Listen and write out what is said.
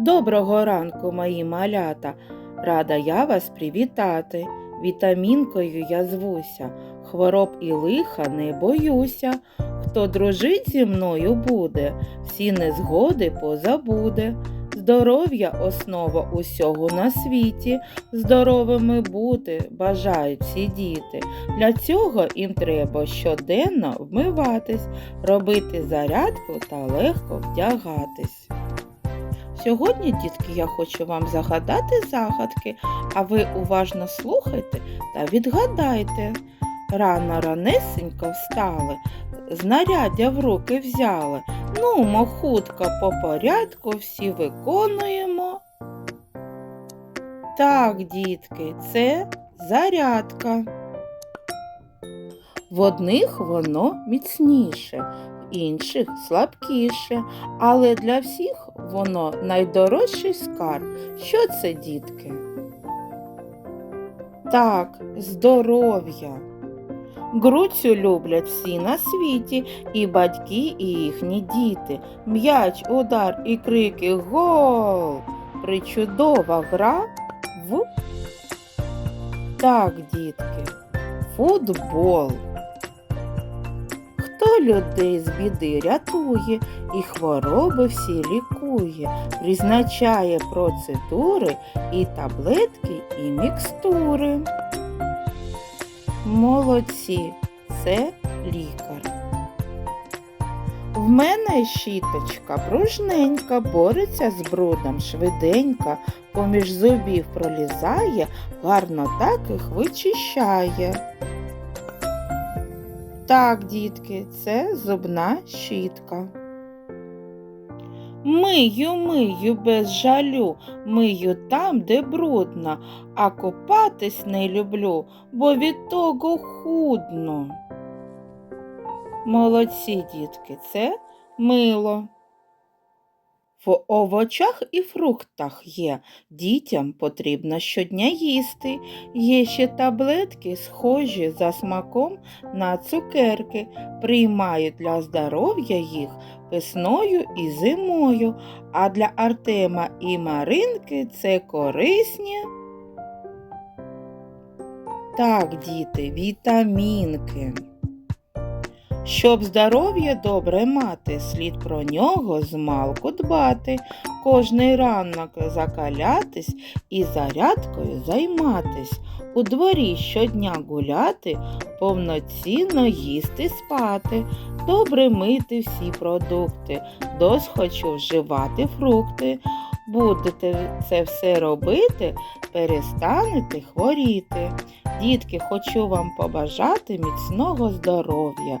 Доброго ранку, мої малята. Рада я вас привітати. Вітамінкою я звуся, хвороб і лиха не боюся. Хто дружить зі мною буде, всі незгоди позабуде. Здоров'я основа усього на світі, здоровими бути бажають всі діти. Для цього їм треба щоденно вмиватись, робити зарядку та легко вдягатись. Сьогодні, дітки, я хочу вам загадати загадки, а ви уважно слухайте та відгадайте. Рано ранесенько встали, знаряддя в руки взяли. Ну, мо хутко по порядку всі виконуємо. Так, дітки, це зарядка. В одних воно міцніше, в інших слабкіше, але для всіх воно найдорожчий скарб. Що це, дітки? Так, здоров'я. Груцю люблять всі на світі, і батьки, і їхні діти. М'яч, удар і крики гол. Причудова гра в так, дітки, футбол. Людей з біди рятує і хвороби всі лікує, призначає процедури і таблетки, і мікстури. Молодці, це лікар. В мене щіточка пружненька, бореться з брудом швиденька, поміж зубів пролізає, гарно так їх вичищає. Так, дітки, це зубна щітка. Мию, мию без жалю, мию там, де брудно, а купатись не люблю, бо від того худно. Молодці, дітки, це мило. В овочах і фруктах є, дітям потрібно щодня їсти. Є ще таблетки, схожі за смаком на цукерки, приймають для здоров'я їх весною і зимою, а для Артема і Маринки це корисні. Так, діти, вітамінки. Щоб здоров'я добре мати, слід про нього змалку дбати, кожний ранок закалятись і зарядкою займатись, у дворі щодня гуляти, повноцінно їсти спати, добре мити всі продукти, досхочу вживати фрукти. Будете це все робити, перестанете хворіти. Дітки, хочу вам побажати міцного здоров'я.